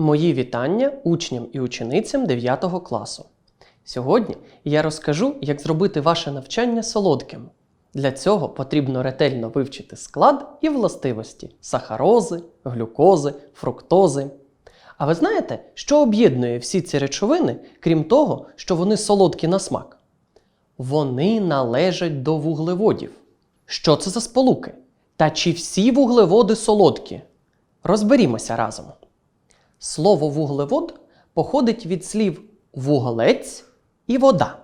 Мої вітання учням і ученицям 9 класу. Сьогодні я розкажу, як зробити ваше навчання солодким. Для цього потрібно ретельно вивчити склад і властивості сахарози, глюкози, фруктози. А ви знаєте, що об'єднує всі ці речовини, крім того, що вони солодкі на смак? Вони належать до вуглеводів. Що це за сполуки? Та чи всі вуглеводи солодкі? Розберімося разом. Слово вуглевод походить від слів вуглець і вода.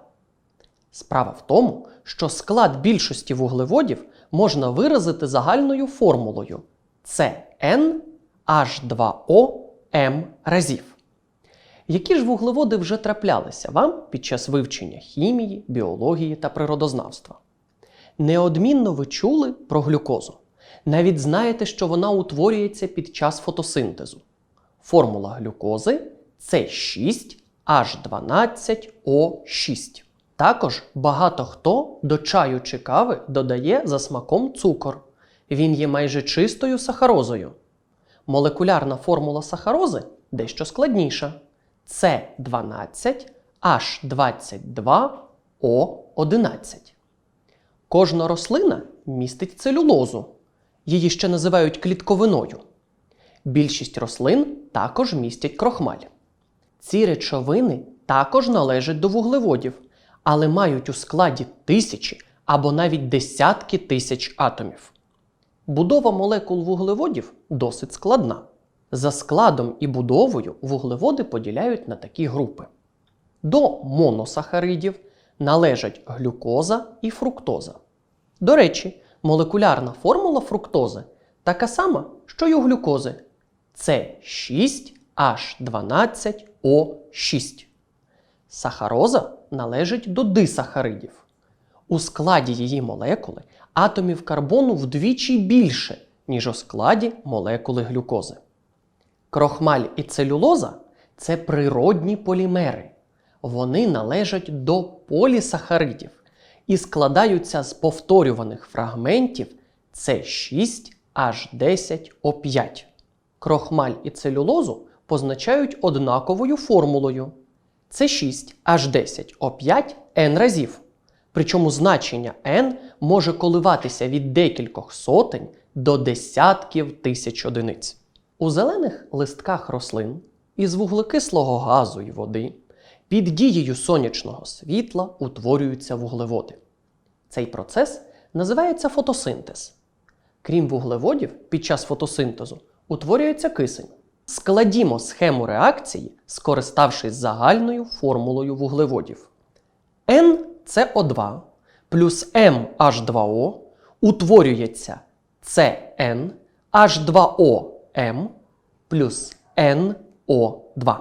Справа в тому, що склад більшості вуглеводів можна виразити загальною формулою CnH2O M разів. Які ж вуглеводи вже траплялися вам під час вивчення хімії, біології та природознавства? Неодмінно ви чули про глюкозу. Навіть знаєте, що вона утворюється під час фотосинтезу. Формула глюкози це 6H12O6. Також багато хто до чаю чи кави додає за смаком цукор. Він є майже чистою сахарозою. Молекулярна формула сахарози дещо складніша. Це 12H22O11. Кожна рослина містить целюлозу. Її ще називають клітковиною. Більшість рослин також містять крохмаль. Ці речовини також належать до вуглеводів, але мають у складі тисячі або навіть десятки тисяч атомів. Будова молекул вуглеводів досить складна. За складом і будовою вуглеводи поділяють на такі групи. До моносахаридів належать глюкоза і фруктоза. До речі, молекулярна формула фруктози така сама, що й у глюкози. Це 6H12O6. Сахароза належить до дисахаридів. У складі її молекули атомів карбону вдвічі більше, ніж у складі молекули глюкози. Крохмаль і целюлоза це природні полімери. Вони належать до полісахаридів і складаються з повторюваних фрагментів С6H10O5. Крохмаль і целюлозу позначають однаковою формулою С6H10O5 N разів. Причому значення N може коливатися від декількох сотень до десятків тисяч одиниць. У зелених листках рослин із вуглекислого газу і води під дією сонячного світла утворюються вуглеводи. Цей процес називається фотосинтез. Крім вуглеводів, під час фотосинтезу утворюється кисень. Складімо схему реакції, скориставшись загальною формулою вуглеводів. NCO2 плюс MH2O утворюється CN H2OM плюс NO2.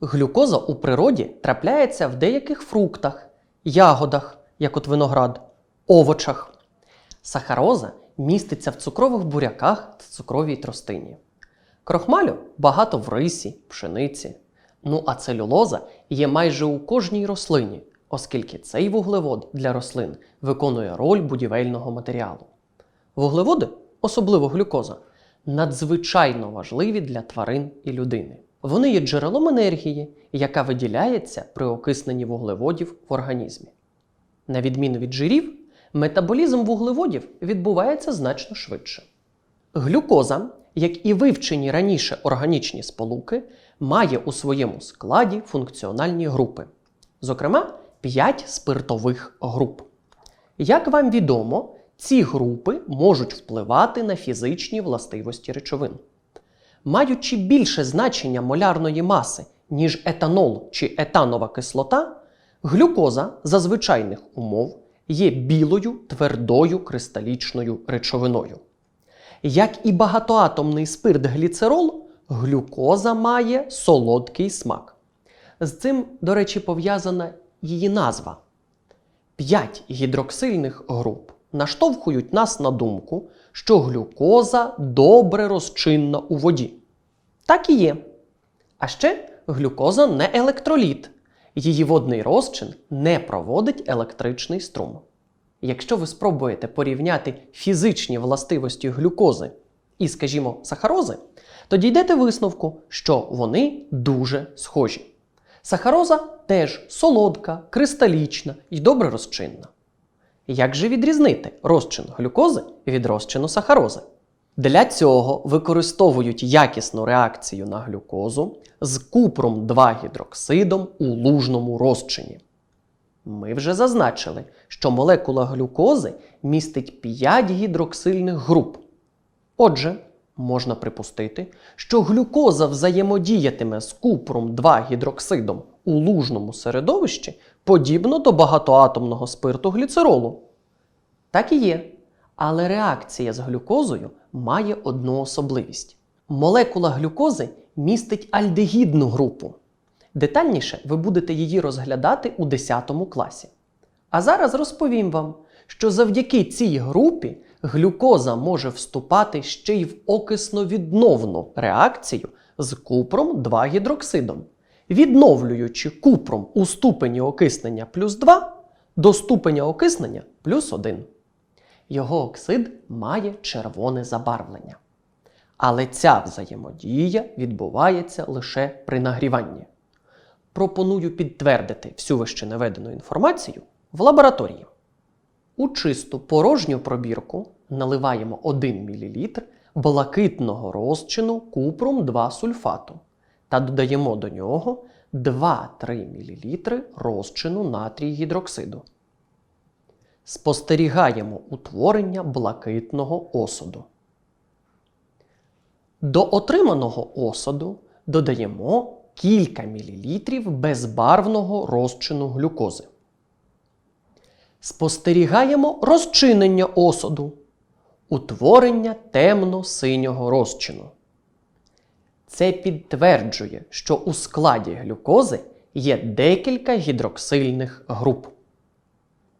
Глюкоза у природі трапляється в деяких фруктах, ягодах, як от виноград, овочах. Сахароза міститься в цукрових буряках та цукровій тростині. Крохмалю багато в рисі, пшениці. Ну а целюлоза є майже у кожній рослині, оскільки цей вуглевод для рослин виконує роль будівельного матеріалу. Вуглеводи, особливо глюкоза, надзвичайно важливі для тварин і людини. Вони є джерелом енергії, яка виділяється при окисненні вуглеводів в організмі. На відміну від жирів, метаболізм вуглеводів відбувається значно швидше. Глюкоза, як і вивчені раніше органічні сполуки, має у своєму складі функціональні групи, зокрема 5 спиртових груп. Як вам відомо, ці групи можуть впливати на фізичні властивості речовин. Маючи більше значення молярної маси, ніж етанол чи етанова кислота, глюкоза за звичайних умов є білою твердою кристалічною речовиною. Як і багатоатомний спирт гліцерол, глюкоза має солодкий смак. З цим, до речі, пов'язана її назва. П'ять гідроксильних груп наштовхують нас на думку, що глюкоза добре розчинна у воді. Так і є. А ще глюкоза не електроліт. Її водний розчин не проводить електричний струм. Якщо ви спробуєте порівняти фізичні властивості глюкози і, скажімо, сахарози, то дійдете висновку, що вони дуже схожі. Сахароза теж солодка, кристалічна і добре розчинна. Як же відрізнити розчин глюкози від розчину сахарози? Для цього використовують якісну реакцію на глюкозу з купром 2 гідроксидом у лужному розчині. Ми вже зазначили, що молекула глюкози містить 5 гідроксильних груп. Отже, можна припустити, що глюкоза взаємодіятиме з купром 2 гідроксидом у лужному середовищі подібно до багатоатомного спирту гліцеролу. Так і є. Але реакція з глюкозою має одну особливість: молекула глюкози містить альдегідну групу. Детальніше ви будете її розглядати у 10 класі. А зараз розповім вам, що завдяки цій групі глюкоза може вступати ще й в окисновідновну реакцію з купром 2 гідроксидом, відновлюючи купром у ступені окиснення плюс 2 до ступеня окиснення плюс 1. Його оксид має червоне забарвлення. Але ця взаємодія відбувається лише при нагріванні. Пропоную підтвердити всю вище наведену інформацію в лабораторії. У чисту порожню пробірку наливаємо 1 мл блакитного розчину купром 2 сульфату та додаємо до нього 2-3 мл розчину натрій гідроксиду. Спостерігаємо утворення блакитного осаду. До отриманого осаду додаємо кілька мілілітрів безбарвного розчину глюкози. Спостерігаємо розчинення осаду, утворення темно-синього розчину. Це підтверджує, що у складі глюкози є декілька гідроксильних груп.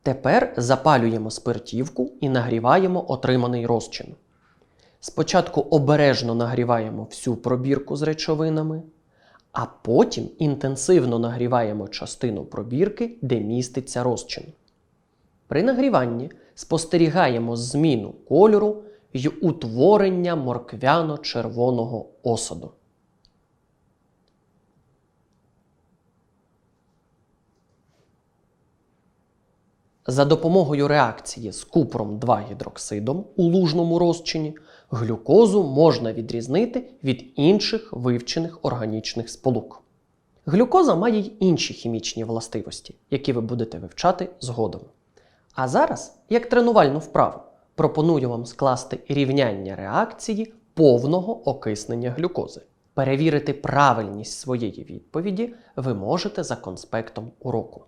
Тепер запалюємо спиртівку і нагріваємо отриманий розчин. Спочатку обережно нагріваємо всю пробірку з речовинами, а потім інтенсивно нагріваємо частину пробірки, де міститься розчин. При нагріванні спостерігаємо зміну кольору й утворення морквяно-червоного осаду. За допомогою реакції з купром 2 гідроксидом у лужному розчині глюкозу можна відрізнити від інших вивчених органічних сполук. Глюкоза має й інші хімічні властивості, які ви будете вивчати згодом. А зараз, як тренувальну вправу, пропоную вам скласти рівняння реакції повного окиснення глюкози. Перевірити правильність своєї відповіді ви можете за конспектом уроку.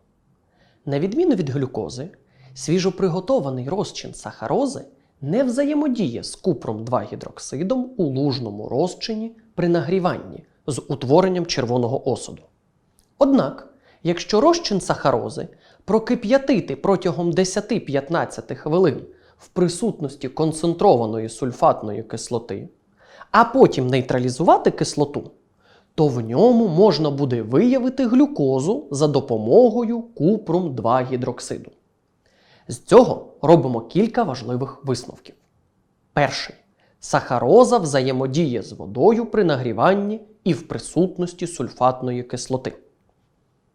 На відміну від глюкози, свіжоприготований розчин сахарози не взаємодіє з купром 2 гідроксидом у лужному розчині при нагріванні з утворенням червоного осаду. Однак, якщо розчин сахарози прокип'ятити протягом 10-15 хвилин в присутності концентрованої сульфатної кислоти, а потім нейтралізувати кислоту, то в ньому можна буде виявити глюкозу за допомогою купром 2 гідроксиду. З цього робимо кілька важливих висновків. Перший. Сахароза взаємодіє з водою при нагріванні і в присутності сульфатної кислоти.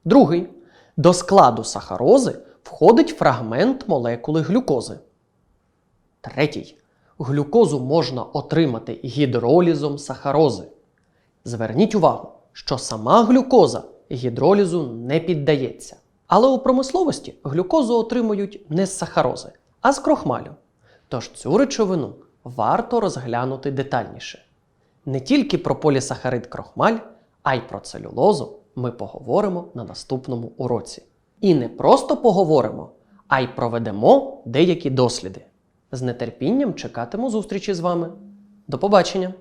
Другий. До складу сахарози входить фрагмент молекули глюкози. Третій. Глюкозу можна отримати гідролізом сахарози. Зверніть увагу, що сама глюкоза гідролізу не піддається. Але у промисловості глюкозу отримують не з сахарози, а з крохмалю. Тож цю речовину варто розглянути детальніше. Не тільки про полісахарид крохмаль, а й про целюлозу ми поговоримо на наступному уроці. І не просто поговоримо, а й проведемо деякі досліди. З нетерпінням чекатиму зустрічі з вами. До побачення!